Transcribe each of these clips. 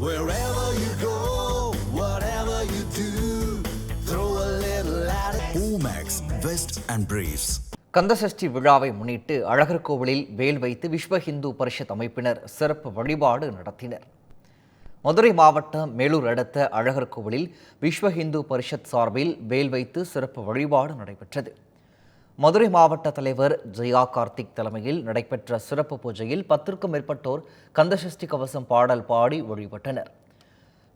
Wherever you go, whatever you do, throw a little at it. Omax, Vest and Briefs. Kandasashti விழாவை முன்னிட்டு அழகர் கோவிலில் வேல் வைத்து விஸ்வ இந்து பரிஷத் அமைப்பினர் சிறப்பு வழிபாடு நடத்தினர் மதுரை மாவட்டம் மேலூர் அடுத்த அழகர் கோவிலில் விஸ்வ இந்து பரிஷத் சார்பில் வேல் வைத்து சிறப்பு வழிபாடு நடைபெற்றது மதுரை மாவட்ட தலைவர் ஜெயா கார்த்திக் தலைமையில் நடைபெற்ற சிறப்பு பூஜையில் பத்திற்கும் மேற்பட்டோர் கந்தசஷ்டி கவசம் பாடல் பாடி வழிபட்டனர்.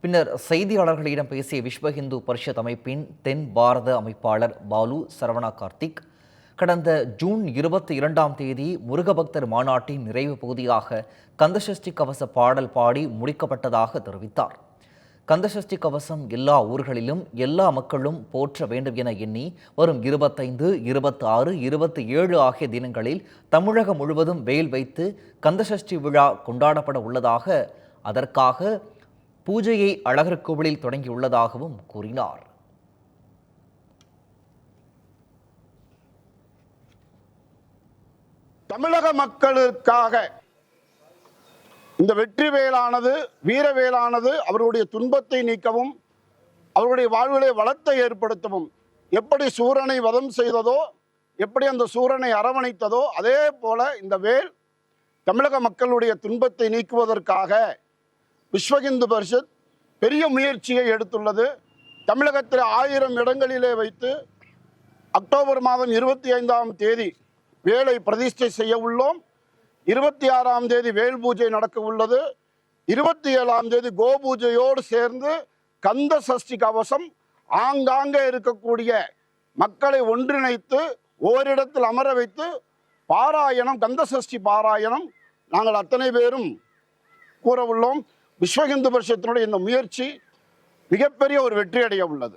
பின்னர் செய்தியாளர்களிடம் பேசிய விஸ்வ இந்து பரிஷத் அமைப்பின் தென் பாரத அமைப்பாளர் பாலு சரவணா கார்த்திக் கடந்த ஜூன் இருபத்தி இரண்டாம் தேதி முருகபக்தர் மாநாட்டின் நிறைவு பகுதியாக கந்தசஷ்டி கவச பாடல் பாடி முடிக்கப்பட்டதாக தெரிவித்தார். கந்தசஷ்டி கவசம் எல்லா ஊர்களிலும் எல்லா மக்களும் போற்ற வேண்டும் என எண்ணி வரும் இருபத்தைந்து இருபத்தி ஆறு இருபத்தி ஏழு ஆகிய தினங்களில் தமிழகம் முழுவதும் வேல் வைத்து கந்தசஷ்டி விழா கொண்டாடப்பட உள்ளதாக அதற்காக பூஜையை அழகர் கோவிலில் தொடங்கியுள்ளதாகவும் கூறினார். தமிழக மக்களுக்காக இந்த வெற்றி வேலானது வீர வேலானது அவர்களுடைய துன்பத்தை நீக்கவும் அவர்களுடைய வாழ்விலே வளத்தை ஏற்படுத்தவும். எப்படி சூரனை வதம் செய்ததோ எப்படி அந்த சூரனை அரவணைத்ததோ அதே போல இந்த வேல் தமிழக மக்களுடைய துன்பத்தை நீக்குவதற்காக விஸ்வ இந்து பரிஷத் பெரிய முயற்சியை எடுத்துள்ளது. தமிழகத்தில் ஆயிரம் இடங்களிலே வைத்து அக்டோபர் மாதம் இருபத்தி ஐந்தாம் தேதி வேலை பிரதிஷ்டை செய்ய உள்ளோம். இருபத்தி ஆறாம் தேதி வேல் பூஜை நடக்க உள்ளது. இருபத்தி ஏழாம் தேதி கோ பூஜையோடு சேர்ந்து கந்த சஷ்டி கவசம் ஆங்காங்கே இருக்கக்கூடிய மக்களை ஒன்றிணைத்து ஓரிடத்தில் அமர வைத்து பாராயணம் கந்த சஷ்டி பாராயணம் நாங்கள் அத்தனை பேரும் கூற உள்ளோம். விஸ்வ இந்து பரிஷத்தினுடைய இந்த முயற்சி மிகப்பெரிய ஒரு வெற்றி அடைய உள்ளது